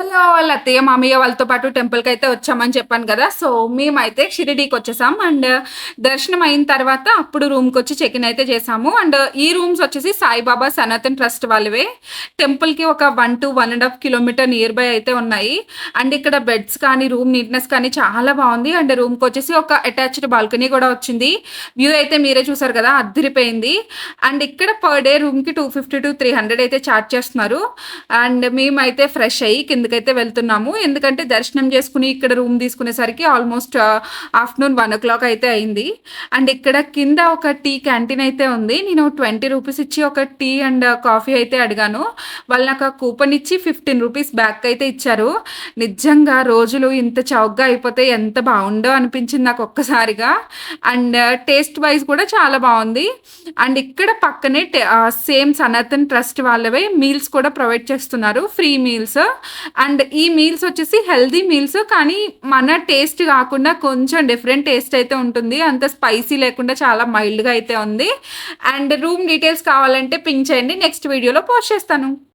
Hello వాళ్ళ అత్తయ్య మామయ్య వాళ్ళతో పాటు టెంపుల్కి అయితే వచ్చామని చెప్పాను కదా. సో మేమైతే షిరిడీకి వచ్చేసాం. అండ్ దర్శనం అయిన తర్వాత అప్పుడు రూమ్కి వచ్చి చెక్ ఇన్ అయితే చేసాము. అండ్ ఈ రూమ్స్ వచ్చేసి సాయిబాబా సనాతన్ ట్రస్ట్ వాళ్ళవే. టెంపుల్కి ఒక one two one and half kilometre nearby అయితే ఉన్నాయి. అండ్ ఇక్కడ బెడ్స్ కానీ రూమ్ నీట్నెస్ కానీ చాలా బాగుంది. అండ్ రూమ్కి వచ్చేసి ఒక అటాచ్డ్ బాల్కనీ కూడా వచ్చింది. వ్యూ అయితే మీరే చూసారు కదా అద్దరిపోయింది. అండ్ ఇక్కడ పర్ డే రూమ్కి two fifty to three hundred అయితే ఛార్జ్ చేస్తున్నారు. అండ్ మేమైతే ఫ్రెష్ అయ్యి కింద అయితే వెళ్తున్నాము. ఎందుకంటే దర్శనం చేసుకుని ఇక్కడ రూమ్ తీసుకునేసరికి almost afternoon one o'clock అయితే అయింది. అండ్ ఇక్కడ కింద ఒక టీ క్యాంటీన్ అయితే ఉంది. నేను ట్వంటీ రూపీస్ ఇచ్చి ఒక టీ అండ్ కాఫీ అయితే అడిగాను. వాళ్ళు నాకు ఆ కూపన్ ఇచ్చి ఫిఫ్టీన్ రూపీస్ బ్యాక్ అయితే ఇచ్చారు. నిజంగా రోజులు ఇంత చౌకగా అయిపోతే ఎంత బాగుండో అనిపించింది నాకు ఒక్కసారిగా. అండ్ టేస్ట్ వైజ్ కూడా చాలా బాగుంది. అండ్ ఇక్కడ పక్కనే సేమ్ సనాతన్ ట్రస్ట్ వాళ్ళవే మీల్స్ కూడా ప్రొవైడ్ చేస్తున్నారు. Free meals. అండ్ ఈ మీల్స్ వచ్చేసి హెల్దీ మీల్స్ కానీ మన టేస్ట్ కాకుండా కొంచెం డిఫరెంట్ టేస్ట్ అయితే ఉంటుంది. అంత స్పైసీ లేకుండా చాలా మైల్డ్గా అయితే ఉంది. అండ్ రూమ్ డీటెయిల్స్ కావాలంటే పింక్ చేయండి. నెక్స్ట్ వీడియోలో పోస్ట్ చేస్తాను.